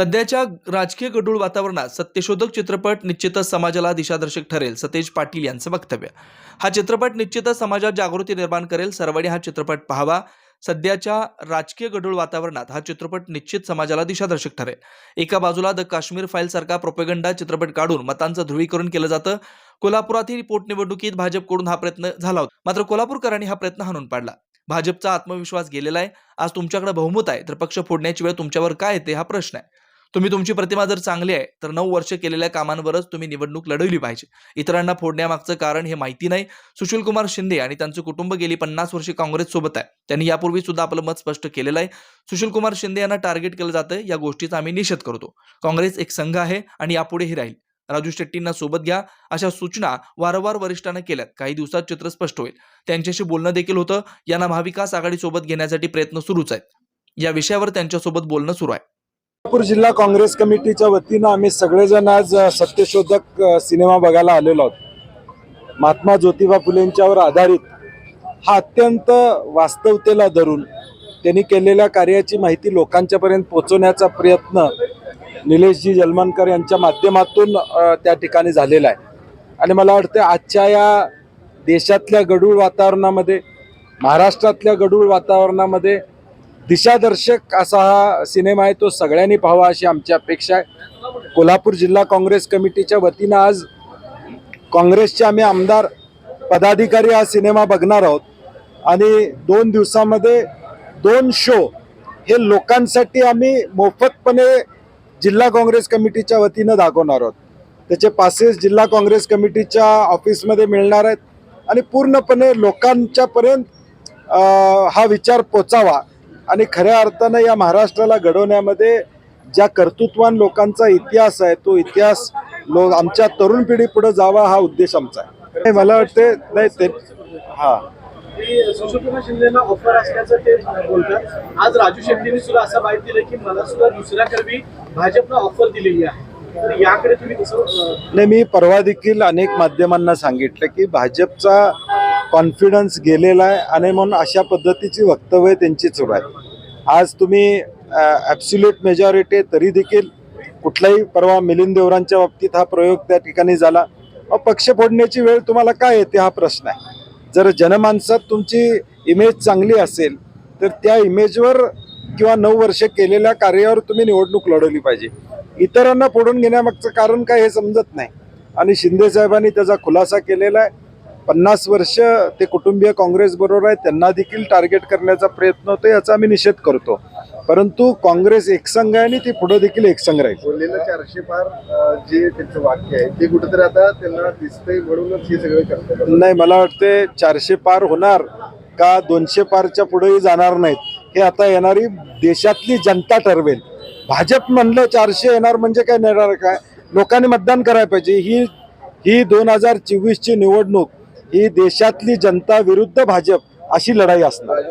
सध्याच्या राजकीय गडूळ वातावरणात सत्यशोधक चित्रपट निश्चितच समाजाला दिशादर्शक ठरेल सतेज पाटील यांचं वक्तव्य. हा चित्रपट निश्चितच समाजात जागृती निर्माण करेल सर्वांनी हा चित्रपट पाहावा. सध्याच्या राजकीय गडूळ वातावरणात हा चित्रपट निश्चित समाजाला दिशादर्शक ठरेल. एका बाजूला द काश्मीर फाईल सारखा प्रोपेगंडा चित्रपट काढून मतांचं ध्रुवीकरण केलं जातं. कोल्हापुरातील पोटनिवडणुकीत भाजपकडून हा प्रयत्न झाला होता. मात्र कोल्हापूरकरांनी हा प्रयत्न हाणून पाडला. भाजपचा आत्मविश्वास गेलेला आहे. आज तुमच्याकडे बहुमत आहे. तर पक्ष फोडण्याची वेळ तुमच्यावर काय येते हा प्रश्न आहे. तुम्ही तुमची प्रतिमा जर चांगली आहे तर नऊ वर्ष केलेल्या कामांवरच तुम्ही निवडणूक लढवली पाहिजे. इतरांना फोडण्यामागचं कारण हे माहिती नाही. सुशील कुमार शिंदे आणि त्यांचं कुटुंब गेली पन्नास वर्षे काँग्रेस सोबत आहे. त्यांनी यापूर्वी सुद्धा आपलं मत स्पष्ट केलेलं आहे. सुशील कुमार शिंदे यांना टार्गेट केलं जातं या गोष्टीचा आम्ही निषेध करतो. काँग्रेस एक संघ आहे आणि यापुढेही राहील. राजू शेट्टींना सोबत घ्या. अशा सूचना वारंवार वरिष्ठांना केल्यात. काही दिवसात चित्र स्पष्ट होईल. त्यांच्याशी बोलणं देखील होतं. यांना महाविकास आघाडीसोबत घेण्यासाठी प्रयत्न सुरूच आहेत. या विषयावर त्यांच्यासोबत बोलणं सुरू आहे. कोल्हापूर जिल्हा काँग्रेस कमिटीच्या वतीनं आम्ही सगळेजण आज सत्यशोधक सिनेमा बघायला आलेलो आहोत. महात्मा ज्योतिबा फुलेंच्यावर आधारित हा अत्यंत वास्तवतेला धरून त्यांनी केलेल्या कार्याची माहिती लोकांच्यापर्यंत पोहोचवण्याचा प्रयत्न निलेशजी जलमनकर यांच्या माध्यमातून त्या ठिकाणी झालेला आहे. आणि मला वाटतं आजच्या या देशातल्या गडूळ वातावरणामध्ये महाराष्ट्रातल्या गडूळ वातावरणामध्ये दिशादर्शक असा हा सिनेमा आहे तो सगळ्यांनी पाहावा अशी आमची अपेक्षा आहे. कोल्हापूर जिल्हा काँग्रेस कमिटीच्या वतीनं आज काँग्रेसचे आम्ही आमदार पदाधिकारी हा सिनेमा बघणार आहोत. आणि दोन दिवसामध्ये दोन शो हे लोकांसाठी आम्ही मोफतपणे जिल्हा काँग्रेस कमिटीच्या वतीनं दाखवणार आहोत. त्याचे पासेस जिल्हा काँग्रेस कमिटीच्या ऑफिसमध्ये मिळणार आहेत. आणि पूर्णपणे लोकांच्यापर्यंत हा विचार पोचावा. आणि खऱ्या अर्थानं या महाराष्ट्राला घडवण्यामध्ये ज्या कर्तृत्वान लोकांचा इतिहास आहे तो इतिहास लो आमच्या तरुण पिढी पुढे जावा हा उद्देश आमचा आहे. नाही, मला वाटते नाही ते हा. सुशीलकुमार शिंदेना ऑफर असल्याचं ते बोलतात. आज राजू शेट्टींनी सुद्धा असं माहिती दिलं की मला सुद्धा दुसऱ्या करवी भाजपनं ऑफर दिलेली आहे. तर याकडे तुम्ही कसं अं, नाही मी परवा देखील अनेक माध्यमांना सांगितलं की भाजपचा कॉन्फिडन्स गेलेला आहे आणि म्हणून अशा पद्धतीची वक्तव्य त्यांची सुरू आहेत आज तुम्ही ॲब्स्युलेट मेजॉरिटी तरी देखील कुठलाही परवा मिलिंद देवरांच्या बाबतीत हा प्रयोग त्या ठिकाणी झाला. पक्ष फोडण्याची वेळ तुम्हाला काय येते हा प्रश्न आहे. जर जनमानसात तुमची इमेज चांगली असेल तर त्या इमेजवर किंवा नऊ वर्ष केलेल्या कार्यावर तुम्ही निवडणूक लढवली पाहिजे. इतरांना फोडून घेण्यामागचं कारण काय हे समजत नाही. आणि शिंदे साहेबांनी त्याचा खुलासा केलेला आहे. पन्नास वर्ष ते कुटुंबीय काँग्रेस बरोबर आहे त्यांना देखील टार्गेट करण्याचा प्रयत्न होतो याचा आम्ही निषेध करतो. परंतु काँग्रेस एकसंघ आहे आणि ती पुढे देखील एकसंघ राहील. बोललेलं चारशे पार जे त्यांचं वाक्य आहे ते कुठेतरी आता त्यांना दिसतंय म्हणूनच हे सगळं करतात. नाही मला वाटते चारशे पार होणार का दोनशे पारच्या पुढेही जाणार नाहीत हे आता येणारी देशातली जनता ठरवेल. भाजप म्हणलं चारशे येणार म्हणजे काय येणार काय? लोकांनी मतदान करायला पाहिजे. ही ही दोन हजार चोवीसची निवडणूक ही देशातली जनता विरुद्ध भाजप अशी लढाई असणार.